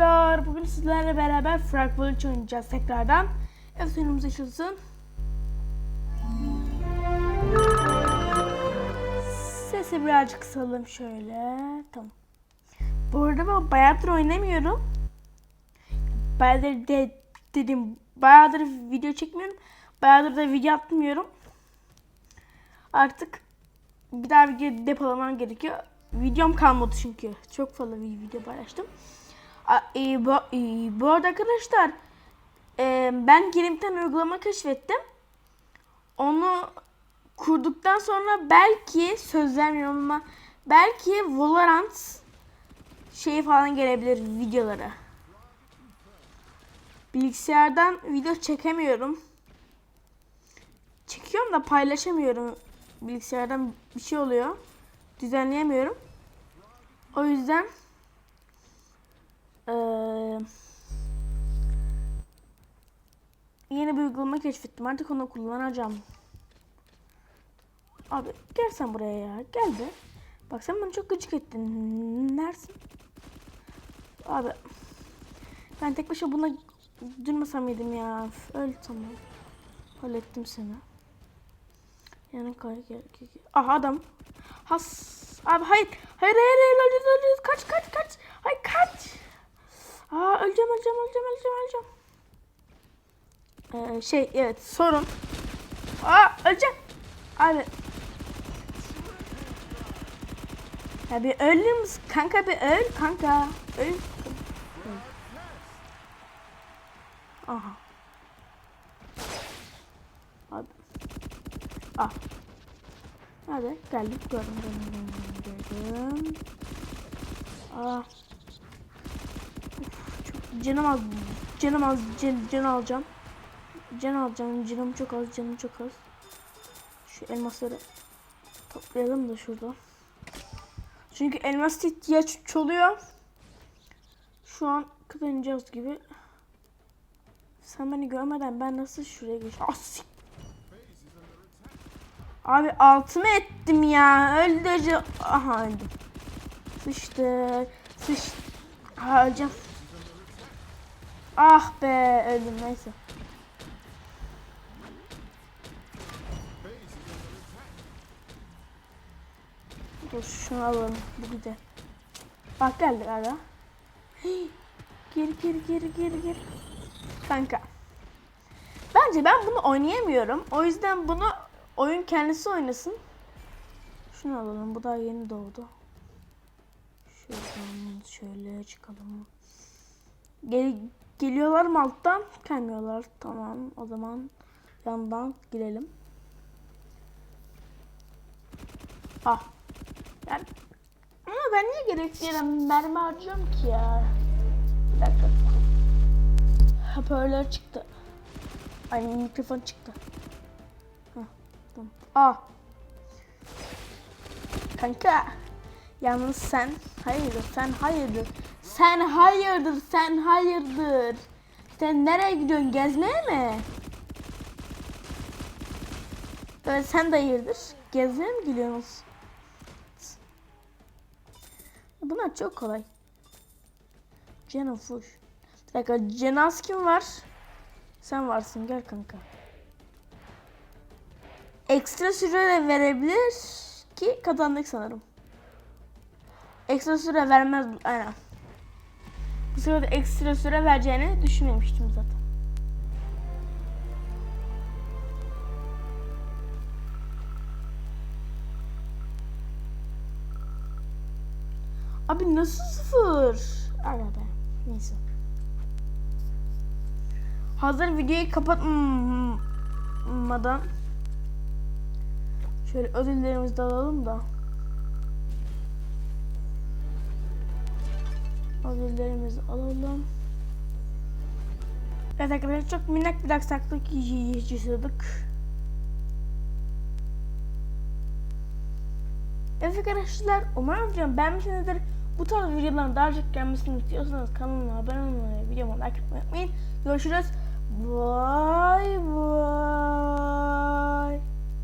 arkadaşlar. Bugün sizlerle beraber Fragment 3 oynayacağız tekrardan. Evet önümüz açılsın. Sesi birazcık kısalım şöyle. Tamam. Bu arada ben bayağıdır oynamıyorum. Bayağıdır de, dedim bayağıdır video çekmiyorum. Bayağıdır da video atmıyorum. Artık bir daha video depolamam gerekiyor. Videom kalmadı çünkü. Çok fazla video paylaştım. E, bu, e, bu arada arkadaşlar e, ben tane uygulama keşfettim. Onu kurduktan sonra belki söz vermiyorum ama belki Valorant şey falan gelebilir videoları. Bilgisayardan video çekemiyorum. Çekiyorum da paylaşamıyorum. Bilgisayardan bir şey oluyor. Düzenleyemiyorum. O yüzden eee, yeni bir uygulama keşfettim. Artık onu kullanacağım. Abi gel sen buraya ya. Gel be. Bak sen bana çok gıcık ettin. Neresin? Abi ben tek başına buna durmasam mıydım ya? Öl tamam. Hallettim seni. Yana kay gel gel. gel. Aha adam. Has. Abi hayır. Hayır hayır hayır öleceğiz öleceğiz. Kaç kaç kaç. Hayır kaç. Öleceğim öleceğim öleceğim öleceğim öleceğim. Ee, şey evet sorun. Aa öleceğim. Abi. Ya bir ölür? Kanka bir öl kanka. Öl. Aha. Abi. Ah. Hadi geldim gördüm gördüm gördüm. Ah. Canım az canım az can, can alacağım. Can alacağım canım çok az canım çok az. Şu elmasları toplayalım da şurada. Çünkü elmas ihtiyaç oluyor. Şu an kıpırınacağız gibi. Sen beni görmeden ben nasıl şuraya geçeceğim? Ah, Abi altımı ettim ya. Öldürücü. Aha öldüm. Sıçtı. Sıç. Ha. Ah be öldüm neyse. Dur şunu alalım. Bu güzel. Bak geldi ara. Geri geri geri geri geri. Kanka. Bence ben bunu oynayamıyorum. O yüzden bunu oyun kendisi oynasın. Şunu alalım. Bu daha yeni doğdu. Şuradan şöyle çıkalım. Gel geliyorlar mı alttan? Gelmiyorlar. Tamam. O zaman yandan girelim. Ah. Ben... Ama ben niye gerekli yere mermi harcıyorum ki ya? Bir dakika. Hoparlör çıktı. Ay mikrofon çıktı. Hah, tamam. Ah. Kanka. Yalnız sen hayırdır sen hayırdır. Sen hayırdır sen hayırdır. Sen nereye gidiyorsun gezmeye mi? Evet sen de hayırdır. Gezmeye mi gidiyorsunuz? Bunlar çok kolay. Cena fuş. Bir dakika Cenas kim var? Sen varsın gel kanka. Ekstra süre de verebilir ki kazandık sanırım. Ekstra süre vermez aynen. Bu sırada ekstra süre vereceğini düşünmemiştim zaten. Abi nasıl sıfır? Ara be. Neyse. Hazır videoyu kapatmadan şöyle ödüllerimizi de alalım da. Ödüllerimizi alalım. Evet arkadaşlar çok minnak bir aksaklık yaşadık. Evet arkadaşlar umarım videomu beğenmişsinizdir. Bu tarz videoların daha çok gelmesini istiyorsanız kanalıma abone olmayı, videomu like etmeyi unutmayın. Görüşürüz. Bye bye.